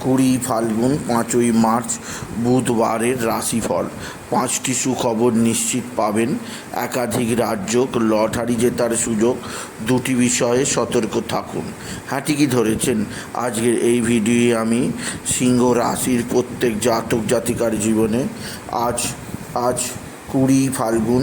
কুড়ি ফাল্গুন, পাঁচই মার্চ, বুধবারের রাশিফল। পাঁচটি সুখবর নিশ্চিত পাবেন। একাধিক রাজ্য লটারি জেতার সুযোগ, দুটি বিষয়ে সতর্ক থাকুন। হ্যাঁ ঠিকই ধরেছেন। আজকের এই ভিডিওয়ে আমি সিংহ রাশির প্রত্যেক জাতক জাতিকার জীবনে আজ আজ কুড়ি ফাল্গুন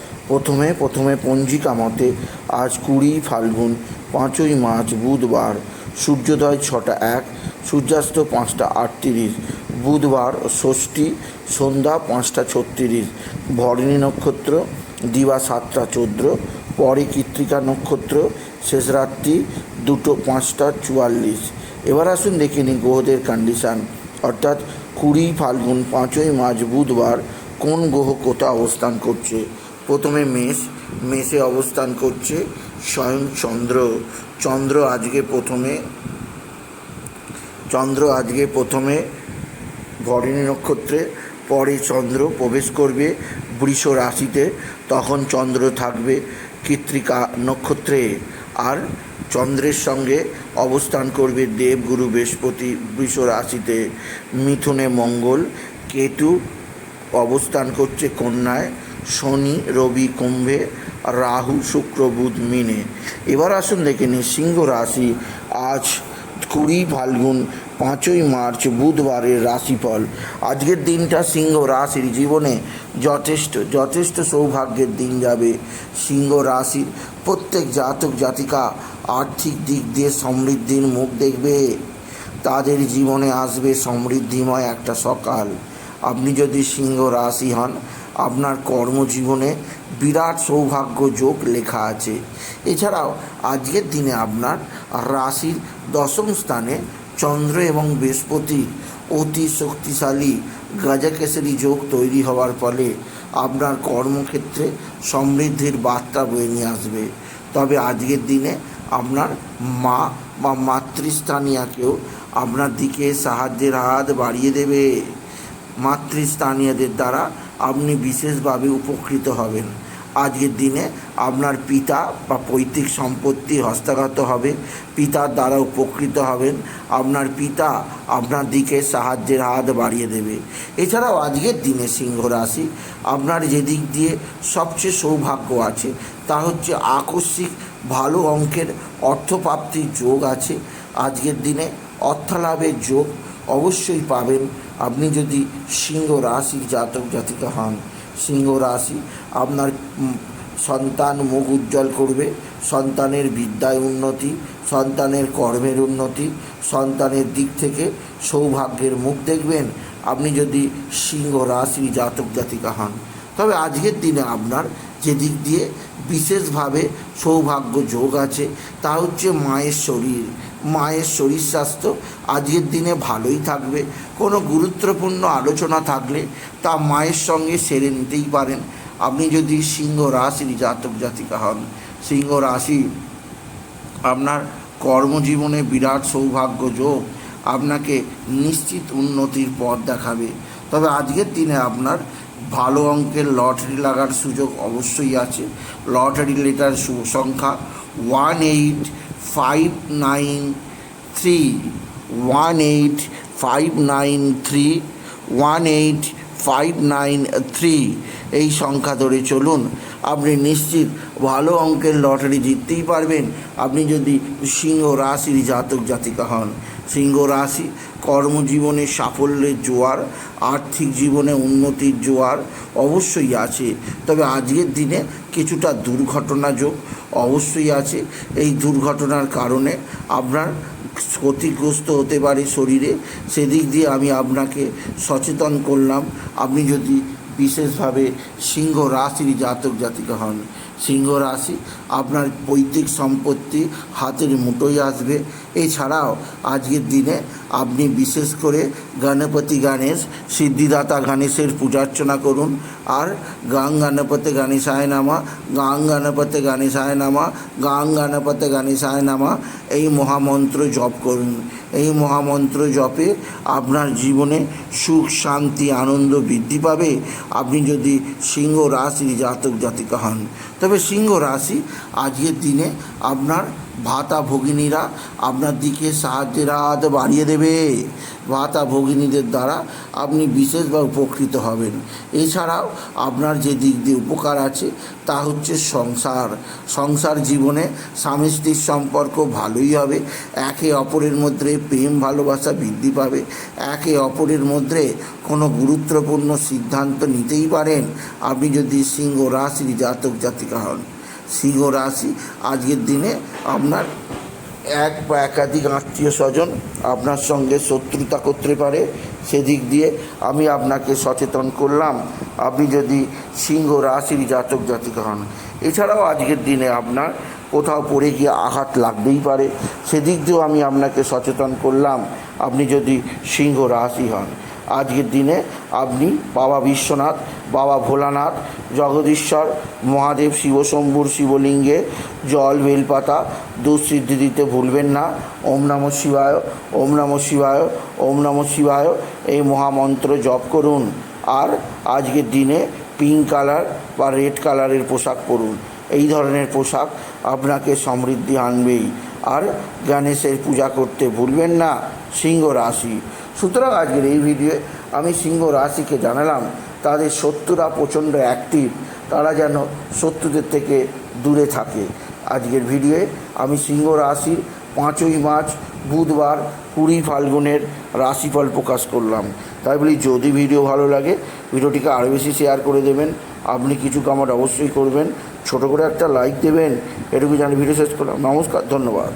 প্রথমে প্রথমে পঞ্জিকা মতে আজ কুড়ি ফাল্গুন, পাঁচই মার্চ বুধবার, সূর্যোদয় ছটা এক, সূর্যাস্ত পাঁচটা আটত্রিশ, বুধবার ষষ্ঠী সন্ধ্যা পাঁচটা ছত্রিশ, ভরণী নক্ষত্র, দিবা সাতটা চোদ্দ পরে কৃত্রিকা নক্ষত্র, শেষ রাত্রি দুটো পাঁচটা চুয়াল্লিশ। এবার আসুন দেখে নিই গ্রহদের কন্ডিশান অর্থাৎ কুড়ি ফাল্গুন, পাঁচই মার্চ বুধবার কোন গ্রহ কোথা অবস্থান করছে? প্রথমে মেষ, মেষে অবস্থান করছে স্বয়ং চন্দ্র। চন্দ্র আজকে প্রথমে, চন্দ্র আজকে প্রথমে ভরিণী নক্ষত্রে, পরে চন্দ্র প্রবেশ করবে বৃষ রাশিতে, তখন চন্দ্র থাকবে কৃত্রিকা নক্ষত্রে। আর চন্দ্রের সঙ্গে অবস্থান করবে দেবগুরু বৃহস্পতি, বৃষ রাশিতে। মিথুনে মঙ্গল, কেতু অবস্থান করছে কন্যায় শনি, রবি, কুম্ভে, রাহু, শুক্র, বুধ, মিনে। এবার আসুন দেখে নিই, সিংহ রাশি আজ কুড়ি ফাল্গুন, পাঁচই মার্চ, বুধবারের রাশিফল। আজকের দিনটা সিংহ রাশির জীবনে যথেষ্ট যথেষ্ট সৌভাগ্যের দিন যাবে। সিংহ রাশির প্রত্যেক জাতক, জাতিকা আর্থিক দিক দিয়ে সমৃদ্ধির মুখ দেখবে। তাদের জীবনে আসবে সমৃদ্ধিময় একটা সকাল। আপনি যদি সিংহ রাশি হন আপনার কর্মজীবনে বিরাট সৌভাগ্য যোগ লেখা আছে। এছাড়াও, আজকের দিনে আপনার রাশির দশম স্থানে চন্দ্র এবং বৃহস্পতি অতি শক্তিশালী গাজাকেশরী যোগ তৈরি হওয়ার ফলে আপনার কর্মক্ষেত্রে সমৃদ্ধির বার্তা বয়ে নিয়ে আসবে। তবে আজকের দিনে আপনার মা বা মাতৃস্থানীয়াকেও আপনার দিকে সাহায্যের হাত বাড়িয়ে দেবে। মাতৃস্থানীয়দের দ্বারা আপনি বিশেষভাবে উপকৃত হবেন। আজকের দিনে আপনার পিতা বা পৈতৃক সম্পত্তি হস্তগত হবে। পিতার দ্বারা উপকৃত হবেন। আপনার পিতা আপনার দিকে সাহায্যের হাত বাড়িয়ে দেবে। এছাড়াও আজকের দিনে সিংহ রাশি, আপনার যেদিক দিয়ে সবচেয়ে সৌভাগ্য আছে, তা হচ্ছে আকস্মিক ভালো অঙ্কের অর্থপ্রাপ্তির যোগ আছে। আজকের দিনে অর্থলাভের যোগ অবশ্যই পাবেন। আপনি যদি সিংহ রাশির জাতক জাতিকা হন, সিংহ রাশি আপনার সন্তান মুখ উজ্জ্বল করবে, সন্তানের বিদ্যায় উন্নতি, সন্তানের কর্মের উন্নতি, সন্তানের দিক থেকে সৌভাগ্যের মুখ দেখবেন। আপনি যদি সিংহ রাশি জাতক জাতিকা হন, তবে আজকের দিনে আপনার যে দিক দিয়ে বিশেষভাবে সৌভাগ্য যোগ আছে, তা হচ্ছে মায়ের শরীর। মায়ের শরীর স্বাস্থ্য আজকের দিনে ভালোই থাকবে। কোনো গুরুত্বপূর্ণ আলোচনা থাকলে তা মায়ের সঙ্গে সেরে নিতেই পারেন। আপনি যদি সিংহ রাশির জাতক জাতিকা হন, সিংহ রাশি আপনার কর্মজীবনে বিরাট সৌভাগ্য যোগ আপনাকে নিশ্চিত উন্নতির পথ দেখাবে। তবে আজকের দিনে আপনার ভালো অঙ্কের লটারি লাগার সুযোগ অবশ্যই আছে। লটারি লেটার সংখ্যা one eight five nine three one eight five nine three one eight five nine three এই সংখ্যা ধরে চলুন। আপনি নিশ্চিত ভালো অঙ্কের লটারি জিততেই পারবেন। আপনি যদি সিংহ রাশির জাতক জাতিকা হন, সিংহ রাশি কর্মজীবনে সাফল্যের জোয়ার, আর্থিক জীবনে উন্নতির জোয়ার অবশ্যই আছে। তবে আজকের দিনে কিছুটা দুর্ঘটনা যোগ অবশ্যই আছে। এই দুর্ঘটনার কারণে আপনার ক্ষতিগ্রস্ত হতে পারে শরীরে। সেদিক দিয়ে আমি আপনাকে সচেতন করলাম। আপনি যদি বিশেষভাবে সিংহ রাশির জাতক জাতিকা হন সিংহ রাশি, আপনার পৈতৃক সম্পত্তি হাতের মুঠোয় আসবে। এছাড়াও আজকের দিনে আপনি বিশেষ করে গণপতি গণেশ, সিদ্ধিদাতা গণেশের পূজার্চনা করুন। আর গাং গণপতি গণেশায় নামা, গাং গণপতি গণেশায় নামা, গাং গণপতি গণেশায় নামা এই মহামন্ত্র জপ করুন। এই মহামন্ত্র জপে আপনার জীবনে সুখ, শান্তি, আনন্দ বৃদ্ধি পাবে। আপনি যদি সিংহ রাশির জাতক জাতিকা হন তবে সিংহ রাশি আজকের দিনে আপনার ভাতা ভগিনীরা আপনার দিকে সাহায্যের হাত বাড়িয়ে দেবে। ভাতা ভগিনীদের দ্বারা আপনি বিশেষভাবে উপকৃত হবেন। এছাড়াও আপনার যে দিক দিয়ে উপকার আছে, তা হচ্ছে সংসার। সংসার জীবনে স্বামী স্ত্রীর সম্পর্ক ভালোই হবে। একে অপরের মধ্যে প্রেম, ভালোবাসা বৃদ্ধি পাবে। একে অপরের মধ্যে কোনো গুরুত্বপূর্ণ সিদ্ধান্ত নিতেই পারেন। আপনি যদি সিংহ রাশির জাতক, জাতিকা হন। সিংহ রাশি। আজকের দিনে আপনার এক বা একাধিক আত্মীয় স্বজন আপনার সঙ্গে শত্রুতা করতে পারে। সেদিক দিয়ে আমি আপনাকে সচেতন করলাম, আপনি যদি সিংহ রাশির জাতক জাতিকা হন। এছাড়াও আজকের দিনে আপনার কোথাও পড়ে গিয়ে আঘাত লাগতেই পারে। সেদিক দিয়েও আমি আপনাকে সচেতন করলাম, আপনি যদি সিংহ রাশি হন। আজকের দিনে আপনি বাবা বিশ্বনাথ বাবা ভোলানাথ, জগদীশ্বর, মহাদেব শিবশম্ভুর শিবলিঙ্গে, জল বেলপাতা দুঃসিদ্ধি দিতে ভুলবেন না। ওম নম শিবায়, ওম নম শিবায়, ওম নম শিবায় এই মহামন্ত্র জপ করুন। আর আজকের দিনে পিঙ্ক কালার বা রেড কালারের পোশাক পরুন। এই ধরনের পোশাক আপনাকে সমৃদ্ধি আনবেই। আর গণেশের পূজা করতে ভুলবেন না, সিংহ রাশি। সুতরাং আজকের এই ভিডিওয়ে আমি সিংহ রাশিকে জানালাম, তাদের শত্রুরা প্রচণ্ড অ্যাক্টিভ তারা যেন শত্রুদের থেকে দূরে থাকে। আজকের ভিডিওয়ে আমি সিংহ রাশির পাঁচই মার্চ, বুধবার কুড়ি ফাল্গুনের রাশিফল প্রকাশ করলাম। তাই বলি, যদি ভিডিও ভালো লাগে, ভিডিওটিকে আরও বেশি শেয়ার করে দেবেন। আপনি কিছু কামাট অবশ্যই করবেন। ছোট করে একটা লাইক দেবেন। এটুকু জানি ভিডিও শেষ করলাম। নমস্কার, ধন্যবাদ।